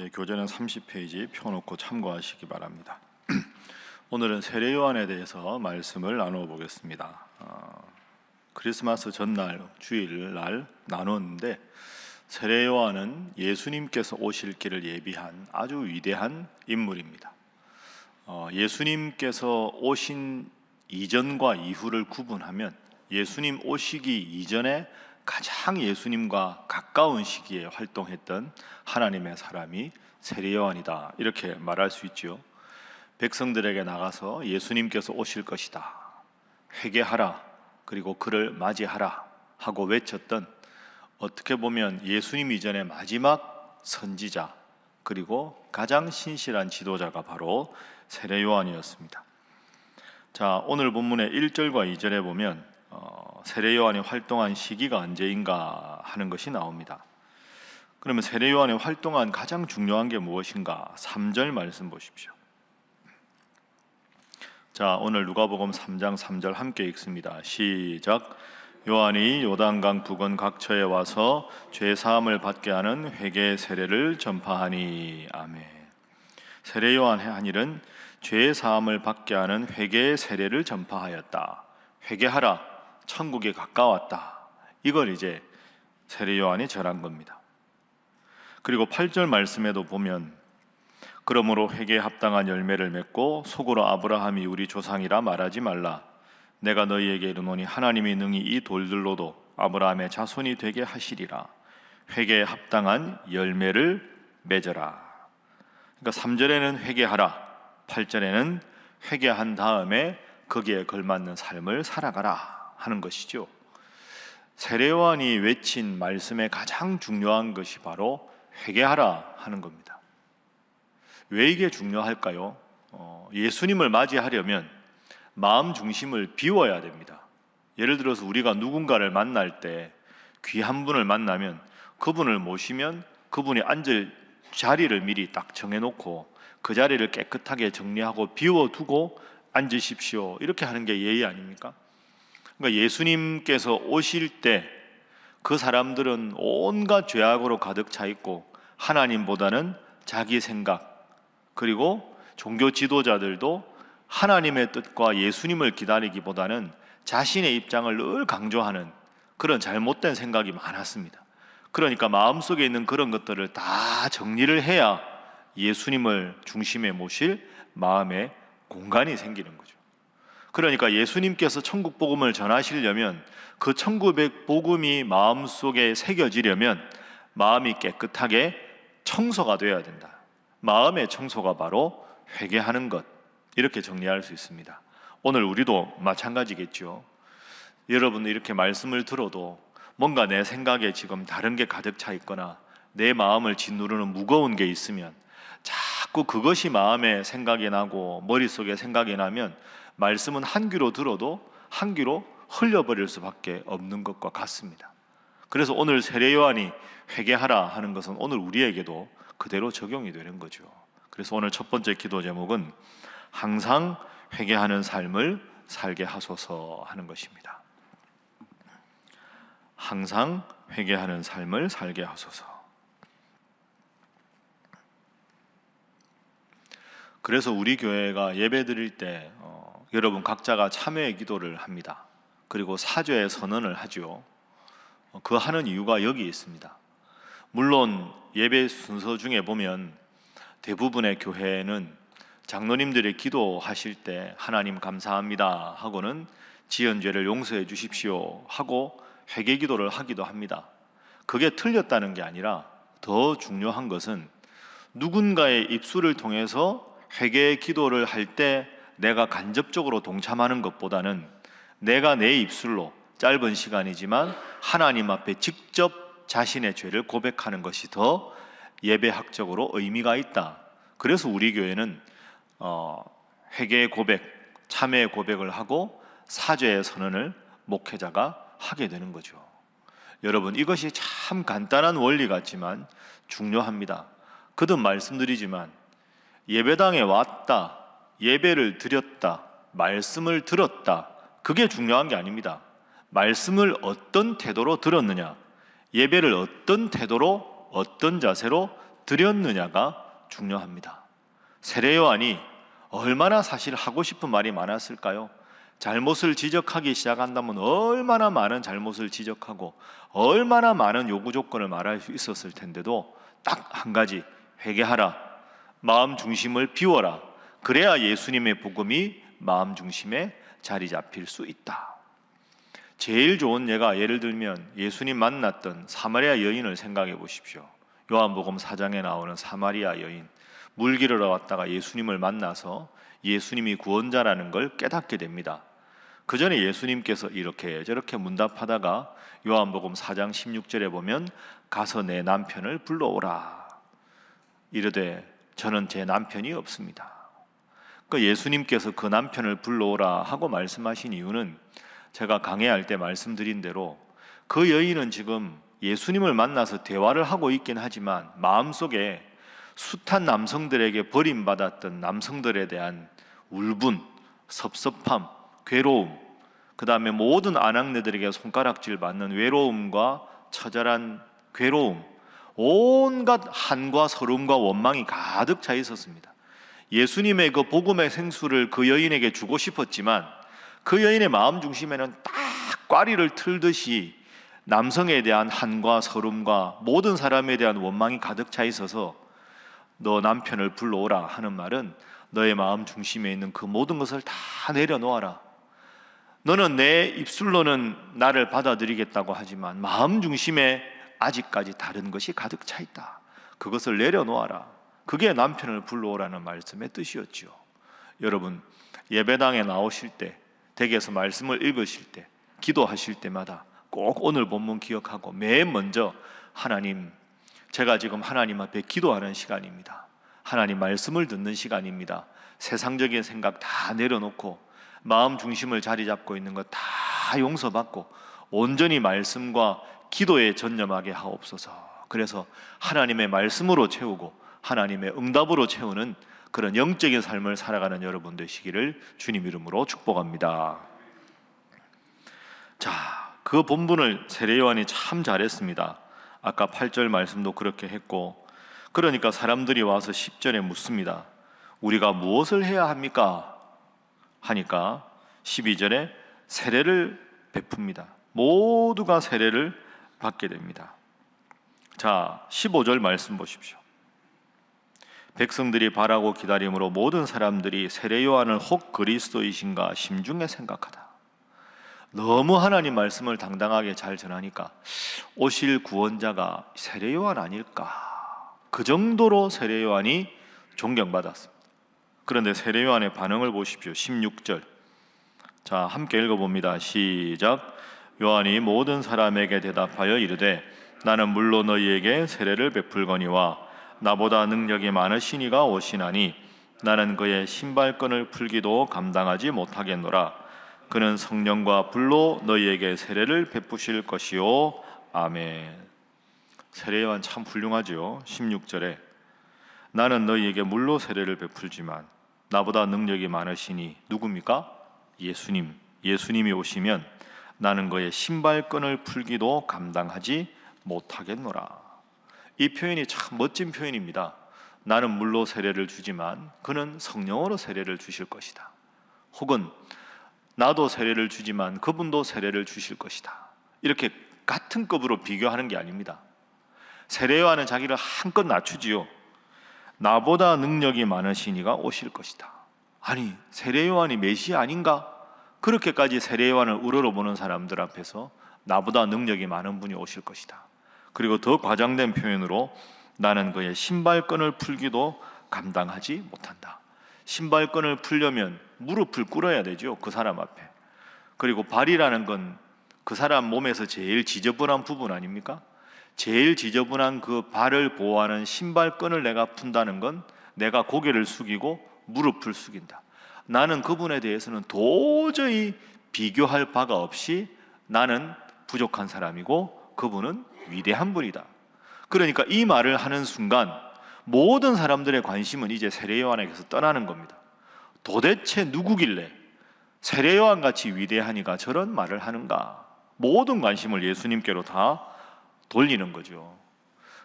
예, 교재는 30페이지 펴놓고 참고하시기 바랍니다. 오늘은 세례 요한에 대해서 말씀을 나누어 보겠습니다. 어, 크리스마스 전날 주일 날 나눴는데 세례 요한은 예수님께서 오실 길을 예비한 아주 위대한 인물입니다. 어, 예수님께서 오신 이전과 이후를 구분하면 예수님 오시기 이전에 가장 예수님과 가까운 시기에 활동했던 하나님의 사람이 세례 요한이다 이렇게 말할 수 있죠. 백성들에게 나가서 예수님께서 오실 것이다. 회개하라. 그리고 그를 맞이하라 하고 외쳤던 어떻게 보면 예수님 이전의 마지막 선지자 그리고 가장 신실한 지도자가 바로 세례 요한이었습니다. 자, 오늘 본문의 1절과 2절에 보면 어, 세례 요한이 활동한 시기가 언제인가 하는 것이 나옵니다. 그러면 세례 요한이 활동한 가장 중요한 게 무엇인가? 3절 말씀 보십시오. 자, 오늘 누가복음 3장 3절 함께 읽습니다. 시작. 요한이 요단강 부근 각처에 와서 죄 사함을 받게 하는 회개 세례를 전파하니 아멘. 세례 요한의 한 일은 죄 사함을 받게 하는 회개 세례를 전파하였다. 회개하라. 천국에 가까웠다. 이걸 이제 세례 요한이 전한 겁니다. 그리고 8절 말씀에도 보면 그러므로 회개에 합당한 열매를 맺고 속으로 아브라함이 우리 조상이라 말하지 말라. 내가 너희에게 이르노니 하나님이 능히 이 돌들로도 아브라함의 자손이 되게 하시리라. 회개에 합당한 열매를 맺어라. 그러니까 3절에는 회개하라. 8절에는 회개한 다음에 거기에 걸맞는 삶을 살아가라 하는 것이죠. 세례요한이 외친 말씀의 가장 중요한 것이 바로 회개하라 하는 겁니다. 왜 이게 중요할까요? 어, 예수님을 맞이하려면 마음 중심을 비워야 됩니다. 예를 들어서 우리가 누군가를 만날 때 귀한 분을 만나면 그분을 모시면 그분이 앉을 자리를 미리 딱 정해놓고 그 자리를 깨끗하게 정리하고 비워두고 앉으십시오. 이렇게 하는 게 예의 아닙니까? 그러니까 예수님께서 오실 때 그 사람들은 온갖 죄악으로 가득 차 있고 하나님보다는 자기 생각 그리고 종교 지도자들도 하나님의 뜻과 예수님을 기다리기보다는 자신의 입장을 늘 강조하는 그런 잘못된 생각이 많았습니다. 그러니까 마음속에 있는 그런 것들을 다 정리를 해야 예수님을 중심에 모실 마음의 공간이 생기는 거죠. 그러니까 예수님께서 천국 복음을 전하시려면 그 천국의 복음이 마음속에 새겨지려면 마음이 깨끗하게 청소가 되어야 된다. 마음의 청소가 바로 회개하는 것. 이렇게 정리할 수 있습니다. 오늘 우리도 마찬가지겠죠. 여러분 이렇게 말씀을 들어도 뭔가 내 생각에 지금 다른 게 가득 차 있거나 내 마음을 짓누르는 무거운 게 있으면 자꾸 그것이 마음에 생각이 나고 머릿속에 생각이 나면 말씀은 한 귀로 들어도 한 귀로 흘려버릴 수밖에 없는 것과 같습니다. 그래서 오늘 세례 요한이 회개하라 하는 것은 오늘 우리에게도 그대로 적용이 되는 거죠. 그래서 오늘 첫 번째 기도 제목은 항상 회개하는 삶을 살게 하소서 하는 것입니다. 항상 회개하는 삶을 살게 하소서. 그래서 우리 교회가 예배 드릴 때 어, 여러분 각자가 참여의 기도를 합니다. 그리고 사죄의 선언을 하죠. 어, 그 하는 이유가 여기 있습니다. 물론 예배 순서 중에 보면 대부분의 교회는 장로님들이 기도하실 때 하나님 감사합니다 하고는 지은 죄를 용서해 주십시오 하고 회개 기도를 하기도 합니다. 그게 틀렸다는 게 아니라 더 중요한 것은 누군가의 입술을 통해서 회개 기도를 할 때 내가 간접적으로 동참하는 것보다는 내가 내 입술로 짧은 시간이지만 하나님 앞에 직접 자신의 죄를 고백하는 것이 더 예배학적으로 의미가 있다. 그래서 우리 교회는 어, 회개의 고백, 참회의 고백을 하고 사죄의 선언을 목회자가 하게 되는 거죠. 여러분 이것이 참 간단한 원리 같지만 중요합니다. 거듭 말씀드리지만 예배당에 왔다, 예배를 드렸다, 말씀을 들었다. 그게 중요한 게 아닙니다. 말씀을 어떤 태도로 들었느냐, 예배를 어떤 태도로, 어떤 자세로 드렸느냐가 중요합니다. 세례 요한이 얼마나 사실 하고 싶은 말이 많았을까요? 잘못을 지적하기 시작한다면 얼마나 많은 잘못을 지적하고 얼마나 많은 요구 조건을 말할 수 있었을 텐데도 딱 한 가지 회개하라. 마음 중심을 비워라. 그래야 예수님의 복음이 마음 중심에 자리 잡힐 수 있다. 제일 좋은 예가 예를 들면 예수님 만났던 사마리아 여인을 생각해 보십시오. 요한복음 4장에 나오는 사마리아 여인 물 기르러 왔다가 예수님을 만나서 예수님이 구원자라는 걸 깨닫게 됩니다. 그 전에 예수님께서 이렇게 저렇게 문답하다가 요한복음 4장 16절에 보면 가서 내 남편을 불러오라. 이르되 저는 제 남편이 없습니다. 그 예수님께서 그 남편을 불러오라 하고 말씀하신 이유는 제가 강해할 때 말씀드린 대로 그 여인은 지금 예수님을 만나서 대화를 하고 있긴 하지만 마음속에 숱한 남성들에게 버림받았던 남성들에 대한 울분, 섭섭함, 괴로움, 그 다음에 모든 아낙네들에게 손가락질 받는 외로움과 처절한 괴로움, 온갖 한과 서름과 원망이 가득 차 있었습니다. 예수님의 그 복음의 생수를 그 여인에게 주고 싶었지만 그 여인의 마음 중심에는 딱 꽈리를 틀듯이 남성에 대한 한과 서름과 모든 사람에 대한 원망이 가득 차 있어서 너 남편을 불러오라 하는 말은 너의 마음 중심에 있는 그 모든 것을 다 내려놓아라. 너는 내 입술로는 나를 받아들이겠다고 하지만 마음 중심에 아직까지 다른 것이 가득 차 있다. 그것을 내려놓아라. 그게 남편을 불러오라는 말씀의 뜻이었지요. 여러분 예배당에 나오실 때 댁에서 말씀을 읽으실 때 기도하실 때마다 꼭 오늘 본문 기억하고 맨 먼저 하나님 제가 지금 하나님 앞에 기도하는 시간입니다. 하나님 말씀을 듣는 시간입니다. 세상적인 생각 다 내려놓고 마음 중심을 자리 잡고 있는 것 다 용서받고 온전히 말씀과 기도에 전념하게 하옵소서. 그래서 하나님의 말씀으로 채우고 하나님의 응답으로 채우는 그런 영적인 삶을 살아가는 여러분 되시기를 주님 이름으로 축복합니다. 자, 그 본분을 세례 요한이 참 잘했습니다. 아까 8절 말씀도 그렇게 했고 그러니까 사람들이 와서 10절에 묻습니다. 우리가 무엇을 해야 합니까? 하니까 12절에 세례를 베풉니다. 모두가 세례를 받게 됩니다. 자, 15절 말씀 보십시오. 백성들이 바라고 기다림으로 모든 사람들이 세례 요한을 혹 그리스도이신가 심중에 생각하다. 너무 하나님 말씀을 당당하게 잘 전하니까 오실 구원자가 세례 요한 아닐까? 그 정도로 세례 요한이 존경받았습니다. 그런데 세례 요한의 반응을 보십시오. 16절. 자, 함께 읽어 봅니다. 시작. 요한이 모든 사람에게 대답하여 이르되 나는 물로 너희에게 세례를 베풀거니와 나보다 능력이 많으시니가 오시나니 나는 그의 신발끈을 풀기도 감당하지 못하겠노라. 그는 성령과 불로 너희에게 세례를 베푸실 것이요. 아멘. 세례 요한 참 훌륭하지요. 16절에 나는 너희에게 물로 세례를 베풀지만 나보다 능력이 많으시니 누굽니까? 예수님. 예수님이 오시면 나는 그의 신발끈을 풀기도 감당하지 못하겠노라. 이 표현이 참 멋진 표현입니다. 나는 물로 세례를 주지만 그는 성령으로 세례를 주실 것이다. 혹은 나도 세례를 주지만 그분도 세례를 주실 것이다. 이렇게 같은 급으로 비교하는 게 아닙니다. 세례요한은 자기를 한껏 낮추지요. 나보다 능력이 많으시니가 오실 것이다. 아니 세례 요한이 메시아 아닌가? 그렇게까지 세례 요한을 우러러 보는 사람들 앞에서 나보다 능력이 많은 분이 오실 것이다. 그리고 더 과장된 표현으로 나는 그의 신발끈을 풀기도 감당하지 못한다. 신발끈을 풀려면 무릎을 꿇어야 되죠. 그 사람 앞에. 그리고 발이라는 건 그 사람 몸에서 제일 지저분한 부분 아닙니까? 제일 지저분한 그 발을 보호하는 신발끈을 내가 푼다는 건 내가 고개를 숙이고 무릎을 숙인다. 나는 그분에 대해서는 도저히 비교할 바가 없이 나는 부족한 사람이고 그분은 위대한 분이다. 그러니까 이 말을 하는 순간 모든 사람들의 관심은 이제 세례 요한에게서 떠나는 겁니다. 도대체 누구길래 세례 요한 같이 위대하니까 저런 말을 하는가? 모든 관심을 예수님께로 다 돌리는 거죠.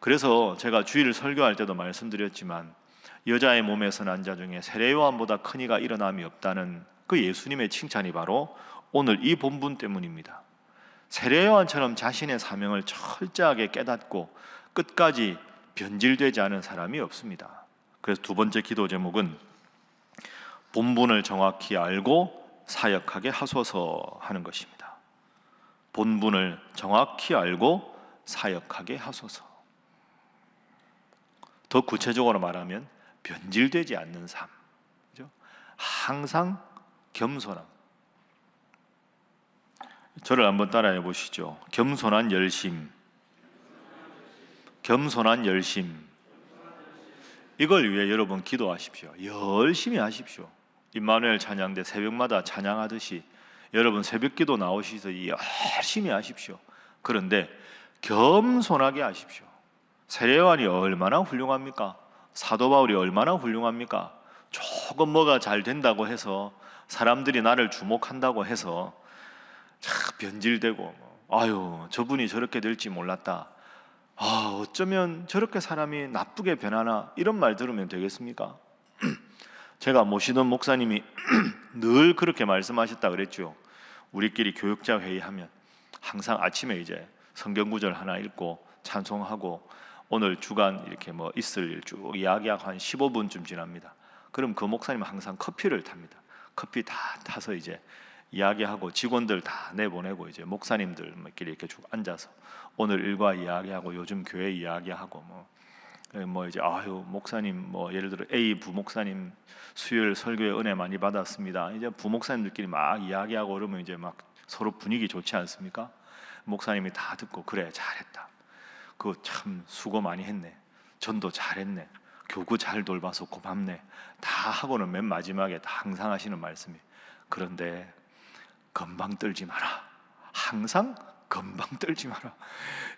그래서 제가 주일 설교할 때도 말씀드렸지만 여자의 몸에서 난 자 중에 세례 요한보다 큰 이가 일어남이 없다는 그 예수님의 칭찬이 바로 오늘 이 본분 때문입니다. 세례 요한처럼 자신의 사명을 철저하게 깨닫고 끝까지 변질되지 않은 사람이 없습니다. 그래서 두 번째 기도 제목은 본분을 정확히 알고 사역하게 하소서 하는 것입니다. 본분을 정확히 알고 사역하게 하소서. 더 구체적으로 말하면 변질되지 않는 삶. 그죠? 항상 겸손함. 저를 한번 따라해 보시죠. 겸손한 열심. 겸손한 열심. 이걸 위해 여러분 기도하십시오. 열심히 하십시오. 임마누엘 찬양대 새벽마다 찬양하듯이 여러분 새벽기도 나오시서 열심히 하십시오. 그런데 겸손하게 하십시오. 세례요한이 얼마나 훌륭합니까? 사도 바울이 얼마나 훌륭합니까? 조금 뭐가 잘 된다고 해서 사람들이 나를 주목한다고 해서 참 변질되고 뭐, 아유 저분이 저렇게 될지 몰랐다. 아 어쩌면 저렇게 사람이 나쁘게 변하나 이런 말 들으면 되겠습니까? 제가 모시던 목사님이 늘 그렇게 말씀하셨다 그랬죠. 우리끼리 교육자 회의하면 항상 아침에 이제 성경 구절 하나 읽고 찬송하고 오늘 주간 이렇게 뭐 있을 일 쭉 이야기하고 한 15분쯤 지납니다. 그럼 그 목사님 은 항상 커피를 탑니다. 커피 다 타서 이제 이야기하고 직원들 다 내보내고 이제 목사님들끼리 이렇게 쭉 앉아서 오늘 일과 이야기하고 요즘 교회 이야기하고 뭐, 뭐 이제 아유 목사님 뭐 예를 들어 A 부목사님 수요일 설교에 은혜 많이 받았습니다. 이제 부목사님들끼리 막 이야기하고 그러면 이제 막 서로 분위기 좋지 않습니까? 목사님이 다 듣고 그래 잘했다. 그거 참 수고 많이 했네. 전도 잘했네. 교구 잘 돌봐서 고맙네. 다 하고는 맨 마지막에 다 항상 하시는 말씀이 그런데 건방 떨지 마라. 항상 건방 떨지 마라.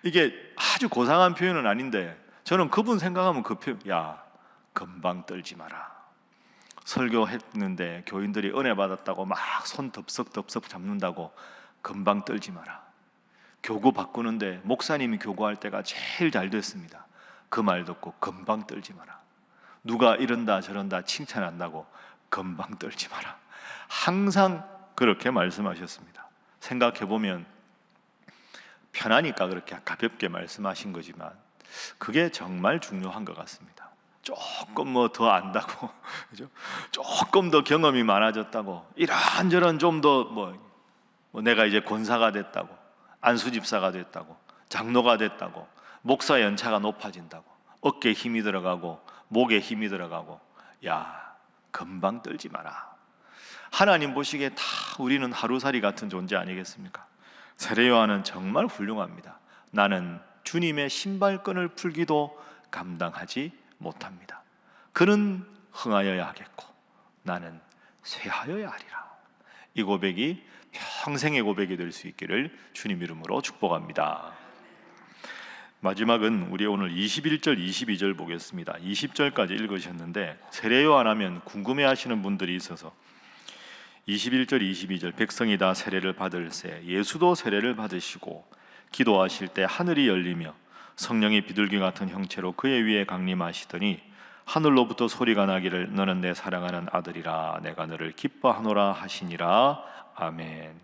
이게 아주 고상한 표현은 아닌데 저는 그분 생각하면 그 표현 야 건방 떨지 마라. 설교했는데 교인들이 은혜 받았다고 막 손 덥석덥석 잡는다고 건방 떨지 마라. 교구 바꾸는데 목사님이 교구할 때가 제일 잘 됐습니다. 그 말 듣고 건방 떨지 마라. 누가 이런다 저런다 칭찬한다고 건방 떨지 마라. 항상 그렇게 말씀하셨습니다. 생각해 보면 편하니까 그렇게 가볍게 말씀하신 거지만 그게 정말 중요한 것 같습니다. 조금 뭐 더 안다고 그죠? 조금 더 경험이 많아졌다고 이런저런 좀 더뭐 뭐 내가 이제 권사가 됐다고 안수 집사가 됐다고 장로가 됐다고 목사 연차가 높아진다고 어깨에 힘이 들어가고 목에 힘이 들어가고 야 금방 떨지 마라. 하나님 보시기에 다 우리는 하루살이 같은 존재 아니겠습니까? 세례 요한은 정말 훌륭합니다. 나는 주님의 신발끈을 풀기도 감당하지 못합니다. 그는 흥하여야 하겠고 나는 쇠하여야 하리라. 이 고백이 평생의 고백이 될 수 있기를 주님 이름으로 축복합니다. 마지막은 우리 오늘 21절 22절 보겠습니다. 20절까지 읽으셨는데 세례 요한 하면 궁금해 하시는 분들이 있어서 21절 22절 백성이 다 세례를 받을새 예수도 세례를 받으시고 기도하실 때 하늘이 열리며 성령이 비둘기 같은 형체로 그의 위에 강림하시더니 하늘로부터 소리가 나기를 너는 내 사랑하는 아들이라 내가 너를 기뻐하노라 하시니라 아멘.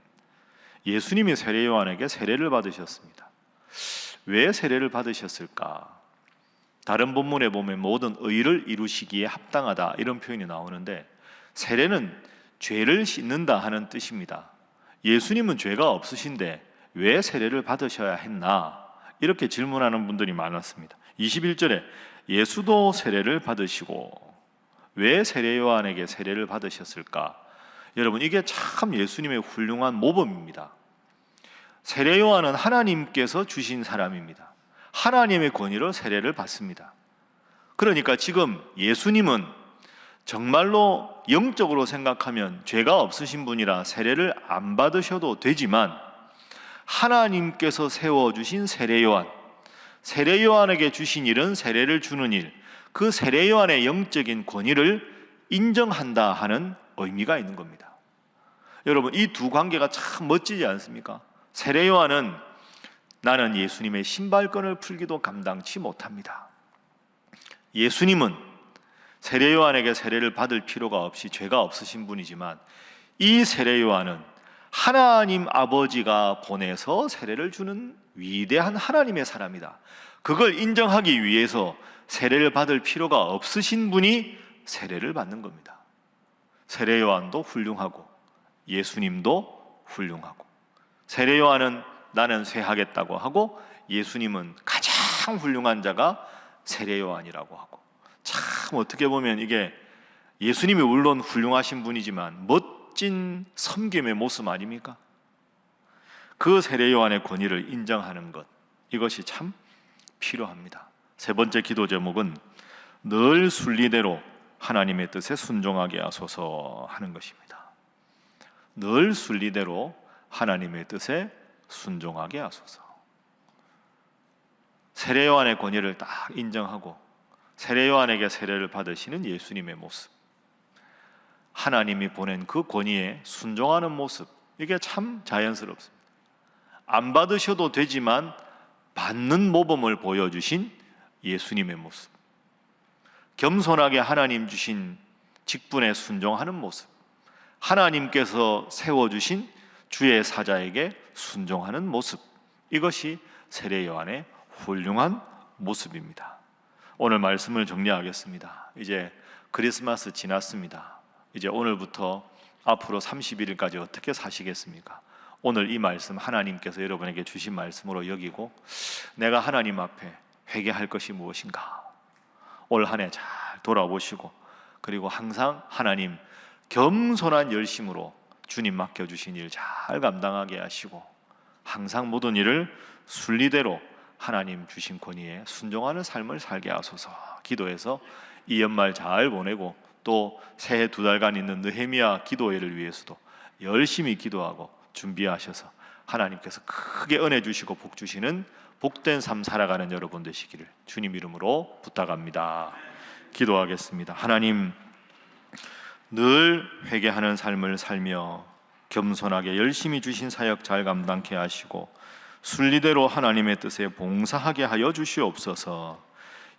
예수님이 세례 요한에게 세례를 받으셨습니다. 왜 세례를 받으셨을까? 다른 본문에 보면 모든 의를 이루시기에 합당하다 이런 표현이 나오는데 세례는 죄를 씻는다 하는 뜻입니다. 예수님은 죄가 없으신데 왜 세례를 받으셔야 했나? 이렇게 질문하는 분들이 많았습니다. 21절에 예수도 세례를 받으시고 왜 세례 요한에게 세례를 받으셨을까? 여러분 이게 참 예수님의 훌륭한 모범입니다. 세례 요한은 하나님께서 주신 사람입니다. 하나님의 권위로 세례를 받습니다. 그러니까 지금 예수님은 정말로 영적으로 생각하면 죄가 없으신 분이라 세례를 안 받으셔도 되지만 하나님께서 세워 주신 세례 요한 세례 요한에게 주신 일은 세례를 주는 일, 그 세례 요한의 영적인 권위를 인정한다 하는 의미가 있는 겁니다. 여러분 이 두 관계가 참 멋지지 않습니까? 세례 요한은 나는 예수님의 신발끈을 풀기도 감당치 못합니다. 예수님은 세례 요한에게 세례를 받을 필요가 없이 죄가 없으신 분이지만 이 세례 요한은 하나님 아버지가 보내서 세례를 주는 위대한 하나님의 사람이다. 그걸 인정하기 위해서 세례를 받을 필요가 없으신 분이 세례를 받는 겁니다. 세례 요한도 훌륭하고 예수님도 훌륭하고 세례 요한은 나는 쇠하겠다고 하고 예수님은 가장 훌륭한 자가 세례 요한이라고 하고 참 어떻게 보면 이게 예수님이 물론 훌륭하신 분이지만 멋진 섬김의 모습 아닙니까? 그 세례 요한의 권위를 인정하는 것 이것이 참 필요합니다. 세 번째 기도 제목은 늘 순리대로 하나님의 뜻에 순종하게 하소서 하는 것입니다. 늘 순리대로 하나님의 뜻에 순종하게 하소서. 세례 요한의 권위를 딱 인정하고 세례 요한에게 세례를 받으시는 예수님의 모습. 하나님이 보낸 그 권위에 순종하는 모습. 이게 참 자연스럽습니다. 안 받으셔도 되지만 받는 모범을 보여주신 예수님의 모습. 겸손하게 하나님 주신 직분에 순종하는 모습. 하나님께서 세워주신 주의 사자에게 순종하는 모습. 이것이 세례 요한의 훌륭한 모습입니다. 오늘 말씀을 정리하겠습니다. 이제 크리스마스 지났습니다. 이제 오늘부터 앞으로 31일까지 어떻게 사시겠습니까? 오늘 이 말씀 하나님께서 여러분에게 주신 말씀으로 여기고 내가 하나님 앞에 회개할 것이 무엇인가? 올 한 해 잘 돌아보시고 그리고 항상 하나님 겸손한 열심으로 주님 맡겨 주신 일 잘 감당하게 하시고 항상 모든 일을 순리대로 하나님 주신 권위에 순종하는 삶을 살게 하소서. 기도해서 이 연말 잘 보내고 또 새해 두 달간 있는 느헤미야 기도회를 위해서도 열심히 기도하고 준비하셔서 하나님께서 크게 은혜 주시고 복 주시는 복된 삶 살아가는 여러분 되시기를 주님 이름으로 부탁합니다. 기도하겠습니다. 하나님 늘 회개하는 삶을 살며 겸손하게 열심히 주신 사역 잘 감당케 하시고 순리대로 하나님의 뜻에 봉사하게 하여 주시옵소서.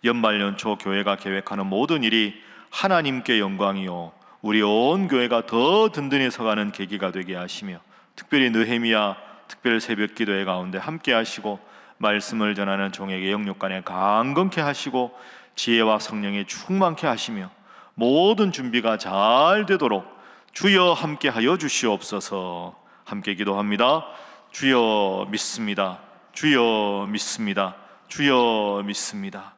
연말 연초 교회가 계획하는 모든 일이 하나님께 영광이요 우리 온 교회가 더 든든히 서가는 계기가 되게 하시며 특별히 느헤미야 특별 새벽 기도회 가운데 함께 하시고 말씀을 전하는 종에게 영육간에 강건케 하시고 지혜와 성령에 충만케 하시며 모든 준비가 잘 되도록 주여 함께 하여 주시옵소서 함께 기도합니다. 주여 믿습니다. 주여 믿습니다. 주여 믿습니다.